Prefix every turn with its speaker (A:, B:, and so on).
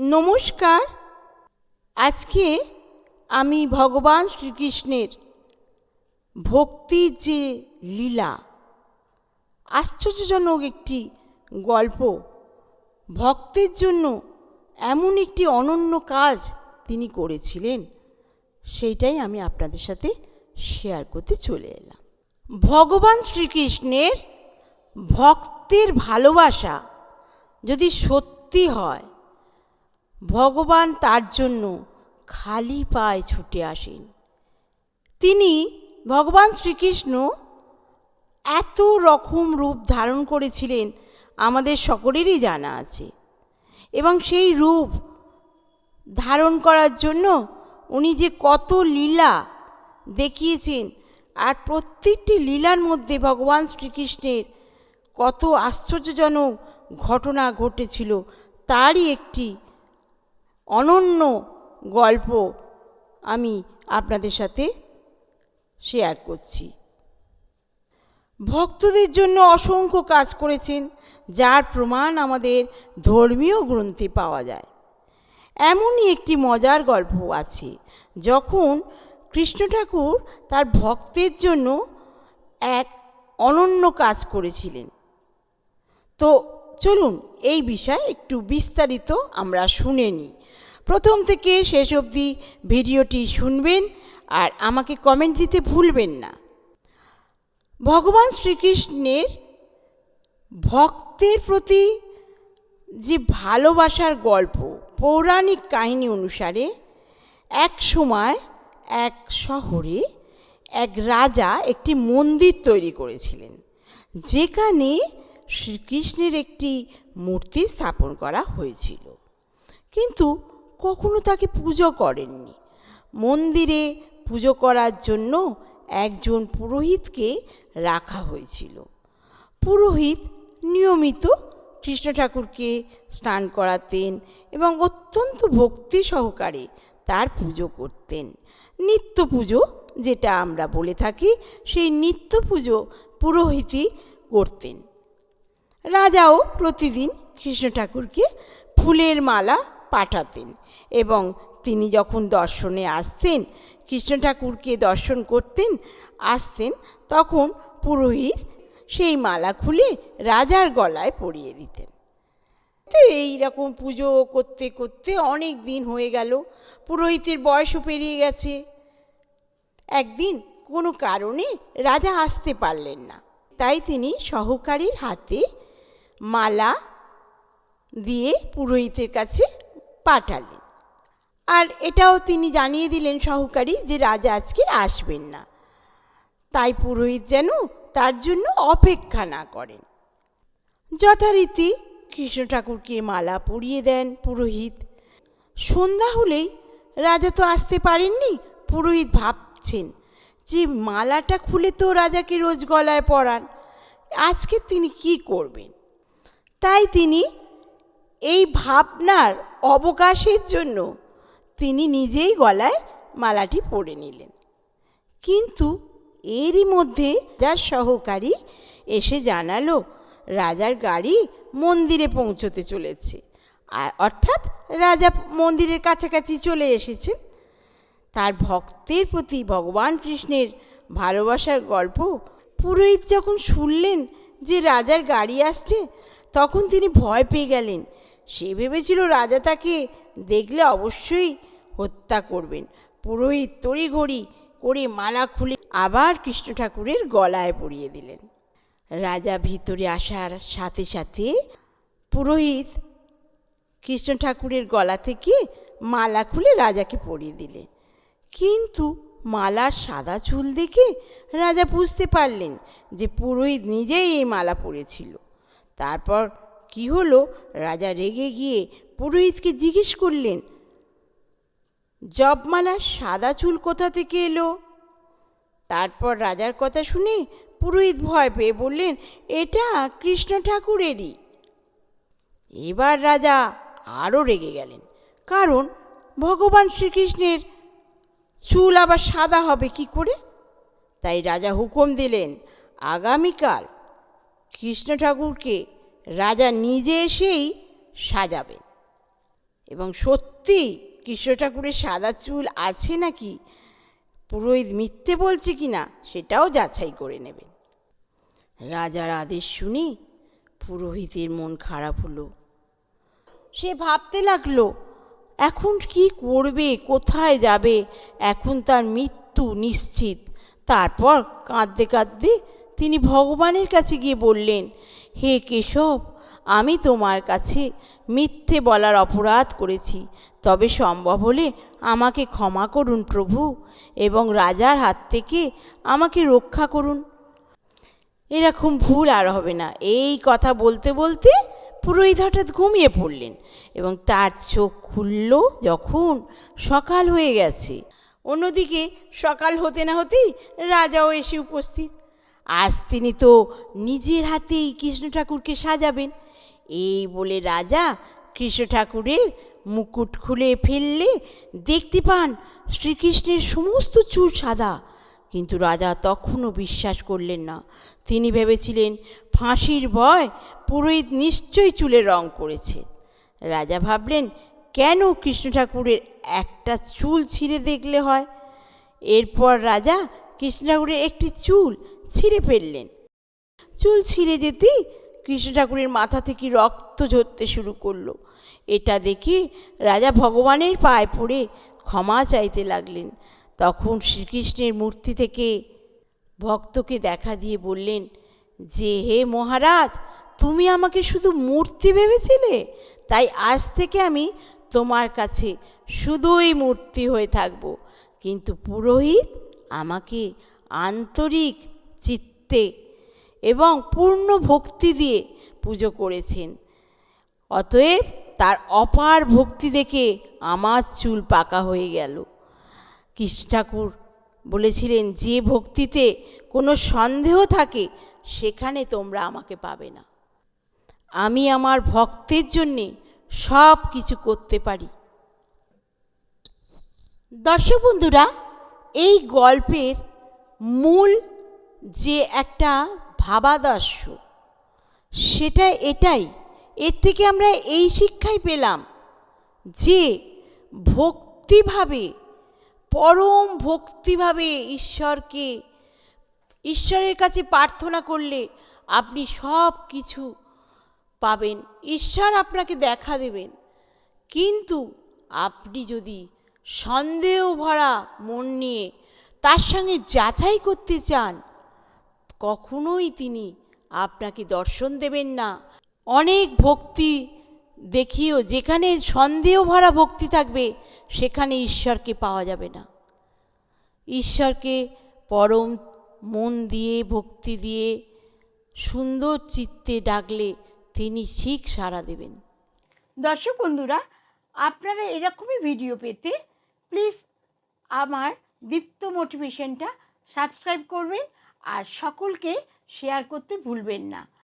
A: নমস্কার। আজকে আমি ভগবান শ্রীকৃষ্ণের ভক্তির যে লীলা, আশ্চর্যজনক একটি গল্প, ভক্তের জন্য এমন একটি অনন্য কাজ তিনি করেছিলেন, সেইটাই আমি আপনাদের সাথে শেয়ার করতে চলে এলাম। ভগবান শ্রীকৃষ্ণের ভক্তের ভালোবাসা যদি সত্যি হয় ভগবান তার জন্য খালি পায়ে ছুটে আসেন। তিনি ভগবান শ্রীকৃষ্ণ এত রকম রূপ ধারণ করেছিলেন আমাদের সকলেরই জানা আছে এবং সেই রূপ ধারণ করার জন্য উনি যে কত লীলা দেখিয়েছেন আর প্রত্যেকটি লীলার মধ্যে ভগবান শ্রীকৃষ্ণের কত আশ্চর্যজনক ঘটনা ঘটেছিল, তারই একটি অনন্য গল্প আমি আপনাদের সাথে শেয়ার করছি। ভক্তদের জন্য অসংখ্য কাজ করেছেন, যার প্রমাণ আমাদের ধর্মীয় গ্রন্থে পাওয়া যায়। এমনই একটি মজার গল্প আছে, যখন কৃষ্ণ ঠাকুর তার ভক্তের জন্য এক অনন্য কাজ করেছিলেন। তো চলুন, এই বিষয়ে একটু বিস্তারিত আমরা শুনে নিই। প্রথম থেকে শেষ অবধি ভিডিওটি শুনবেন আর আমাকে কমেন্ট দিতে ভুলবেন না। ভগবান শ্রীকৃষ্ণের ভক্তের প্রতি যে ভালোবাসার গল্প পৌরাণিক কাহিনী অনুসারে এক সময় এক শহরে এক রাজা একটি মন্দির তৈরি করেছিলেন, যেখানে শ্রীকৃষ্ণের একটি মূর্তি স্থাপন করা হয়েছিল। কিন্তু কখনো তাকে পুজো করেননি। মন্দিরে পুজো করার জন্য একজন পুরোহিতকে রাখা হয়েছিল। পুরোহিত নিয়মিত কৃষ্ণ ঠাকুরকে স্নান করাতেন এবং অত্যন্ত ভক্তি সহকারে তার পুজো করতেন। নিত্য পুজো যেটা আমরা বলে থাকি, সেই নিত্য পুজো পুরোহিতই করতেন। রাজাও প্রতিদিন কৃষ্ণ ঠাকুরকে ফুলের মালা পাঠাতেন এবং তিনি যখন দর্শনে আসতেন, কৃষ্ণ ঠাকুরকে দর্শন করতেন, আসতেন, তখন পুরোহিত সেই মালা খুলে রাজার গলায় পরিয়ে দিতেন। তো এইরকম পুজো করতে করতে অনেক দিন হয়ে গেল। পুরোহিতের বয়সও পেরিয়ে গেছে। একদিন কোনো কারণে রাজা আসতে পারলেন না। তাই তিনি সহকারীর হাতে মালা দিয়ে পুরোহিতের কাছে পাঠালেন। আর এটাও তিনি জানিয়ে দিলেন সহকারী যে রাজা আজকে আসবেন না। তাই পুরোহিত যেন তার জন্য অপেক্ষা না করেন। যথারীতি কৃষ্ণ ঠাকুরকে মালা পরিয়ে দেন পুরোহিত। সন্ধ্যা হলেই রাজা তো আসতে পারেননি, পুরোহিত ভাবছেন যে মালাটা খুলে তো রাজাকে রোজ গলায় পরান, আজকে তিনি কি করবেন? তাই তিনি এই ভাবনার অবকাশের জন্য তিনি নিজেই গলায় মালাটি পরে নিলেন। কিন্তু এরই মধ্যে যার সহকারী এসে জানালো, রাজার গাড়ি মন্দিরে পৌঁছতে চলেছে। আর অর্থাৎ রাজা মন্দিরের কাছাকাছি চলে এসেছেন। তার ভক্তের প্রতি ভগবান কৃষ্ণের ভালোবাসার গল্প পুরোহিত যখন শুনলেন যে রাজার গাড়ি আসছে, তখন তিনি ভয় পেয়ে গেলেন। সে ভেবেছিল রাজা তাকে দেখলে অবশ্যই হত্যা করবেন। পুরোহিত তড়িঘড়ি করে মালা খুলে আবার কৃষ্ণ ঠাকুরের গলায় পরিয়ে দিলেন। রাজা ভিতরে আসার সাথে সাথে পুরোহিত কৃষ্ণ ঠাকুরের গলা থেকে মালা খুলে রাজাকে পরিয়ে দিলেন। কিন্তু মালার সাদা চুল দেখে রাজা বুঝতে পারলেন যে পুরোহিত নিজেই এই মালা পরেছিল। তারপর কি হলো? রাজা রেগে গিয়ে পুরোহিতকে জিজ্ঞেস করলেন জবমালার সাদা চুল কোথা থেকে এলো? তারপর রাজার কথা শুনে পুরোহিত ভয় পেয়ে বললেন, এটা কৃষ্ণ ঠাকুরেরই। এবার রাজা আরও রেগে গেলেন, কারণ ভগবান শ্রীকৃষ্ণের চুল আবার সাদা হবে কি করে? তাই রাজা হুকুম দিলেন, আগামীকাল কৃষ্ণ ঠাকুরকে রাজা নিজে এসেই সাজাবেন। এবং সত্যি কৃষ্ণ ঠাকুরের সাদা চুল আছে নাকি? পুরোহিত মিথ্যে বলছে কি না সেটাও যাচাই করে নেবেন। রাজার আদেশ শুনে পুরোহিতের মন খারাপ হলো। সে ভাবতে লাগল, এখন কি করবে, কোথায় যাবে? এখন তার মৃত্যু নিশ্চিত। তারপর কাঁদতে কাঁদতে তিনি ভগবানের কাছে গিয়ে বললেন, হে কেশব, আমি তোমার কাছে মিথ্যে বলার অপরাধ করেছি। তবে সম্ভব হলে আমাকে ক্ষমা করুন প্রভু এবং রাজার হাত থেকে আমাকে রক্ষা করুন। এরকম ভুল আর হবে না। এই কথা বলতে বলতে পুরোহিত হঠাৎ ঘুমিয়ে পড়লেন এবং তার চোখ খুলল যখন সকাল হয়ে গেছে। অন্যদিকে সকাল হতে না হতেই রাজাও এসে উপস্থিত। আজ তিনি তো নিজের হাতেই কৃষ্ণ ঠাকুরকে সাজাবেন। এই বলে রাজা কৃষ্ণ ঠাকুরের মুকুট খুলে ফেললে দেখতে পান শ্রীকৃষ্ণের সমস্ত চুল সাদা। কিন্তু রাজা তখনও বিশ্বাস করলেন না। তিনি ভেবেছিলেন ফাঁসির ভয় পুরোহিত নিশ্চয়ই চুলে রং করেছে। রাজা ভাবলেন, কেন কৃষ্ণ ঠাকুরের একটা চুল ছিঁড়ে দেখলে হয়? এরপর রাজা কৃষ্ণ ঠাকুরের একটি চুল ছিঁড়ে ফেললেন। চুল ছিঁড়ে যেতেই কৃষ্ণ ঠাকুরের মাথা থেকে রক্ত ঝরতে শুরু করল। এটা দেখে রাজা ভগবানের পায়ে পড়ে ক্ষমা চাইতে লাগলেন। তখন শ্রীকৃষ্ণের মূর্তি থেকে ভক্তকে দেখা দিয়ে বললেন, যে হে মহারাজ, তুমি আমাকে শুধু মূর্তি ভেবেছিলে? তাই আজ থেকে আমি তোমার কাছে শুধুই মূর্তি হয়ে থাকব। কিন্তু পুরোহিত আমাকে আন্তরিক চিত্তে এবং পূর্ণ ভক্তি দিয়ে পুজো করেছেন। অতএব তার অপার ভক্তি দেখে আমার চুল পাকা হয়ে গেল। কৃষ্ণ ঠাকুর বলেছিলেন, যে ভক্তিতে কোনো সন্দেহ থাকে, সেখানে তোমরা আমাকে পাবে না। আমি আমার ভক্তের জন্যে সব কিছু করতে পারি। দর্শক বন্ধুরা, এই গল্পের মূল যে একটা ভাবাদর্শ। সেটা এটাই। এর থেকে আমরা এই শিক্ষাই পেলাম যে ভক্তিভাবে, পরম ভক্তিভাবে ঈশ্বরকে, ঈশ্বরের কাছে প্রার্থনা করলে আপনি সব কিছু পাবেন। ঈশ্বর আপনাকে দেখা দেবেন। কিন্তু আপনি যদি সন্দেহ ভরা মন নিয়ে তার সঙ্গে যাচাই করতে চান কখনোই তিনি আপনাকে দর্শন দেবেন না। অনেক ভক্তি দেখিও, যেখানে সন্দেহ ভরা ভক্তি থাকবে, সেখানে ঈশ্বরকে পাওয়া যাবে না। ঈশ্বরকে পরম মন দিয়ে, ভক্তি দিয়ে, সুন্দর চিত্তে ডাকলে তিনি ঠিক সাড়া দেবেন।
B: দর্শক বন্ধুরা, আপনারা এরকমই ভিডিও পেতে প্লিজ আমার দীপ্ত মোটিভেশনটা সাবস্ক্রাইব করবেন আর সকলকে শেয়ার করতে ভুলবেন না।